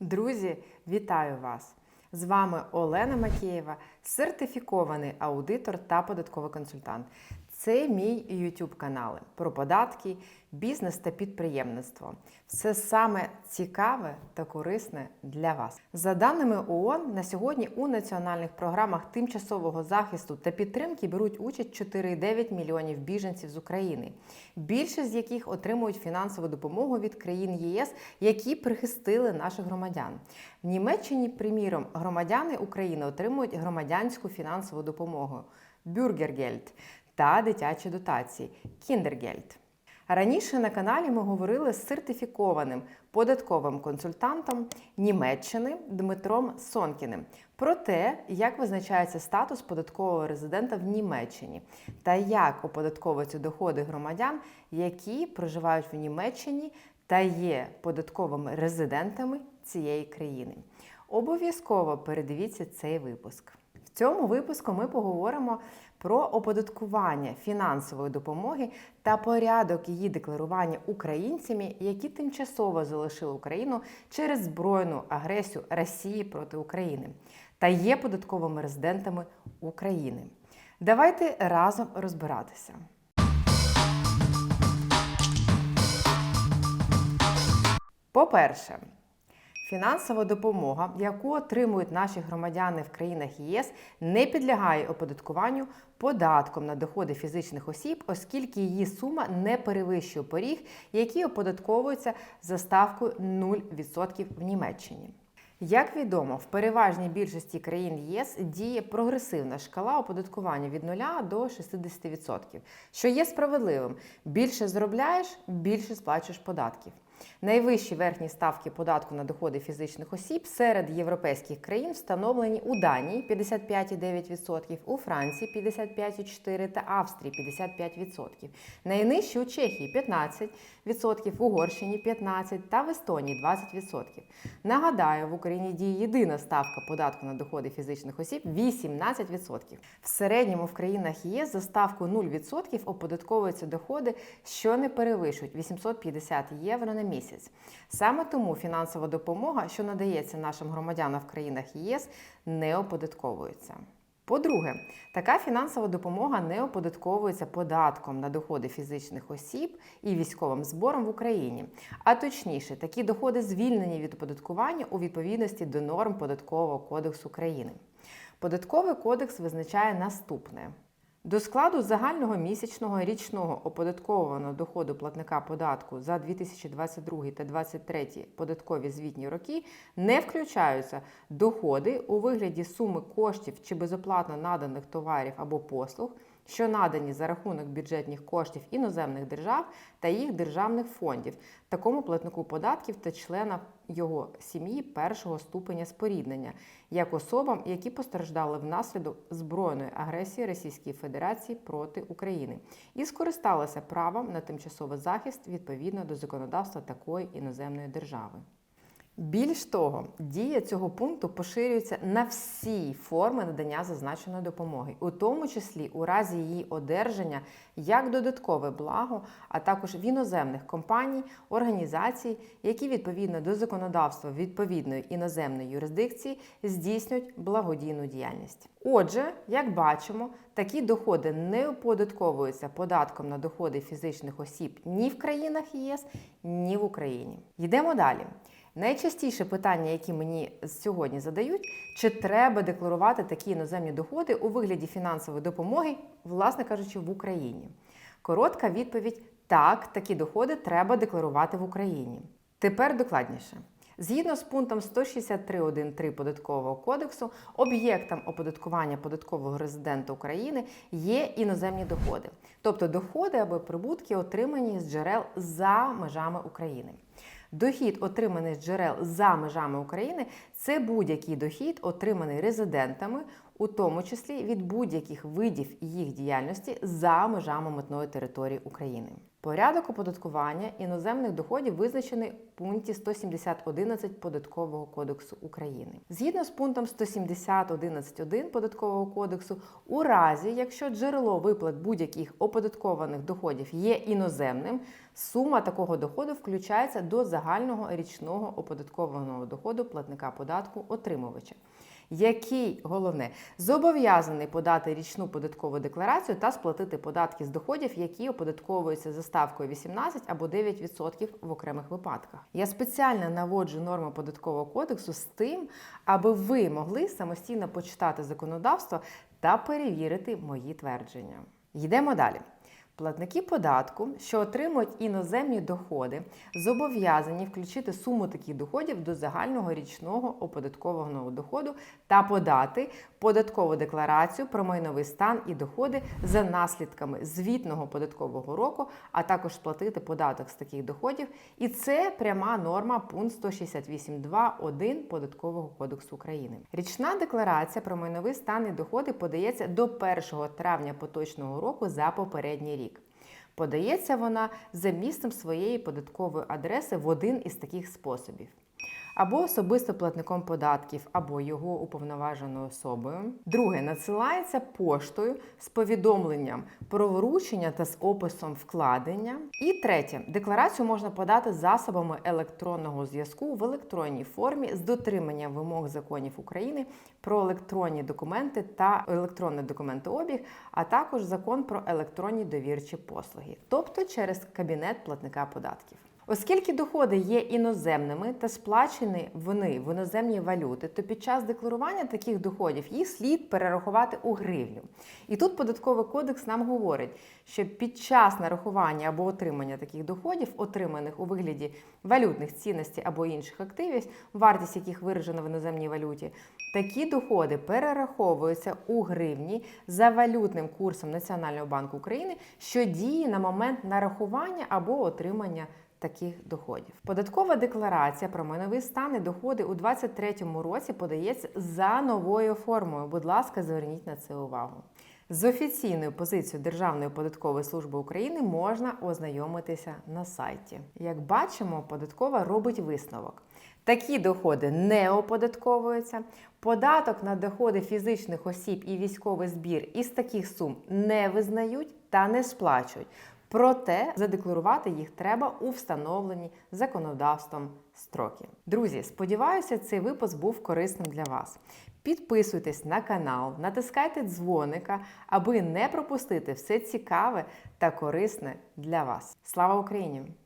Друзі, вітаю вас! З вами Олена Макеєва, сертифікований аудитор та податковий консультант. Це мій YouTube канал про податки, бізнес та підприємництво. Все саме цікаве та корисне для вас. За даними ООН, на сьогодні у національних програмах тимчасового захисту та підтримки беруть участь 4,9 мільйонів біженців з України, більшість з яких отримують фінансову допомогу від країн ЄС, які прихистили наших громадян. В Німеччині, приміром, громадяни України отримують громадянську фінансову допомогу Бюргергельд та дитячі дотації Кіндергельд. Раніше на каналі ми говорили з сертифікованим податковим консультантом Німеччини Дмитром Сонкіним про те, як визначається статус податкового резидента в Німеччині та як оподатковуються доходи громадян, які проживають в Німеччині та є податковими резидентами цієї країни. Обов'язково передивіться цей випуск. В цьому випуску ми поговоримо про оподаткування фінансової допомоги та порядок її декларування українцями, які тимчасово залишили Україну через збройну агресію Росії проти України та є податковими резидентами України. Давайте разом розбиратися. По-перше, Фінансова допомога, яку отримують наші громадяни в країнах ЄС, не підлягає оподаткуванню податком на доходи фізичних осіб, оскільки її сума не перевищує поріг, який оподатковується за ставкою 0% в Німеччині. Як відомо, в переважній більшості країн ЄС діє прогресивна шкала оподаткування від 0 до 60%, що є справедливим. Більше заробляєш, більше сплачуєш податків. Найвищі верхні ставки податку на доходи фізичних осіб серед європейських країн встановлені у Данії 55,9%, у Франції 55,4% та Австрії 55%. Найнижчі у Чехії 15%, в Угорщині 15% та в Естонії 20%. Нагадаю, в Україні діє єдина ставка податку на доходи фізичних осіб 18%. В середньому в країнах ЄС за ставкою 0% оподатковуються доходи, що не перевищують 850 євро на. Саме тому фінансова допомога, що надається нашим громадянам в країнах ЄС, не оподатковується. По-друге, така фінансова допомога не оподатковується податком на доходи фізичних осіб і військовим збором в Україні. А точніше, такі доходи звільнені від оподаткування у відповідності до норм податкового кодексу України. Податковий кодекс визначає наступне. До складу загального місячного річного оподаткованого доходу платника податку за 2022 та 2023 податкові звітні роки не включаються доходи у вигляді суми коштів чи безоплатно наданих товарів або послуг, що надані за рахунок бюджетних коштів іноземних держав та їх державних фондів, такому платнику податків та членам його сім'ї першого ступеня споріднення, як особам, які постраждали внаслідок збройної агресії Російської Федерації проти України, і скористалися правом на тимчасовий захист відповідно до законодавства такої іноземної держави. Більш того, дія цього пункту поширюється на всі форми надання зазначеної допомоги, у тому числі у разі її одержання як додаткове благо, а також в іноземних компаній, організацій, які відповідно до законодавства відповідної іноземної юрисдикції здійснюють благодійну діяльність. Отже, як бачимо, такі доходи не оподатковуються податком на доходи фізичних осіб ні в країнах ЄС, ні в Україні. Йдемо далі. Найчастіше питання, які мені сьогодні задають, чи треба декларувати такі іноземні доходи у вигляді фінансової допомоги, власне кажучи, в Україні. Коротка відповідь: так, такі доходи треба декларувати в Україні. Тепер докладніше. Згідно з пунктом 163.1.3 податкового кодексу, об'єктом оподаткування податкового резидента України є іноземні доходи, тобто доходи або прибутки, отримані з джерел за межами України. Дохід, отриманий з джерел за межами України, це будь-який дохід, отриманий резидентами, у тому числі від будь-яких видів їх діяльності за межами митної території України. Порядок оподаткування іноземних доходів визначений в пункті 170.11 Податкового кодексу України. Згідно з пунктом 170.11.1 Податкового кодексу, у разі, якщо джерело виплат будь-яких оподаткованих доходів є іноземним, Сума такого доходу включається до загального річного оподаткованого доходу платника податку отримувача, який головне зобов'язаний подати річну податкову декларацію та сплатити податки з доходів, які оподатковуються за ставкою 18 або 9% в окремих випадках. Я спеціально наводжу норми податкового кодексу з тим, аби ви могли самостійно почитати законодавство та перевірити мої твердження. Йдемо далі. Платники податку, що отримують іноземні доходи, зобов'язані включити суму таких доходів до загального річного оподаткованого доходу та подати податкову декларацію про майновий стан і доходи за наслідками звітного податкового року, а також сплатити податок з таких доходів. І це пряма норма пункт 168.2.1 Податкового кодексу України. Річна декларація про майновий стан і доходи подається до 1 травня поточного року за попередній рік. Подається вона за місцем своєї податкової адреси в один із таких способів. Або особисто платником податків, або його уповноваженою особою. Друге надсилається поштою з повідомленням про вручення та з описом вкладення. І третє декларацію можна подати засобами електронного зв'язку в електронній формі з дотриманням вимог законів України про електронні документи та електронний документообіг, а також закон про електронні довірчі послуги, тобто через кабінет платника податків. Оскільки доходи є іноземними та сплачені вони в іноземній валюти, то під час декларування таких доходів їх слід перерахувати у гривню. І тут податковий кодекс нам говорить, що під час нарахування або отримання таких доходів, отриманих у вигляді валютних цінностей або інших активів, вартість яких виражена в іноземній валюті, такі доходи перераховуються у гривні за валютним курсом Національного банку України, що діє на момент нарахування або отримання таких доходів. Податкова декларація про майновий стан і доходи у 2023 році подається за новою формою. Будь ласка, зверніть на це увагу. З офіційною позицією Державної податкової служби України можна ознайомитися на сайті. Як бачимо, податкова робить висновок. Такі доходи не оподатковуються. Податок на доходи фізичних осіб і військовий збір із таких сум не визнають та не сплачують. Проте задекларувати їх треба у встановлені законодавством строки. Друзі, сподіваюся, цей випуск був корисним для вас. Підписуйтесь на канал, натискайте дзвоника, аби не пропустити все цікаве та корисне для вас. Слава Україні!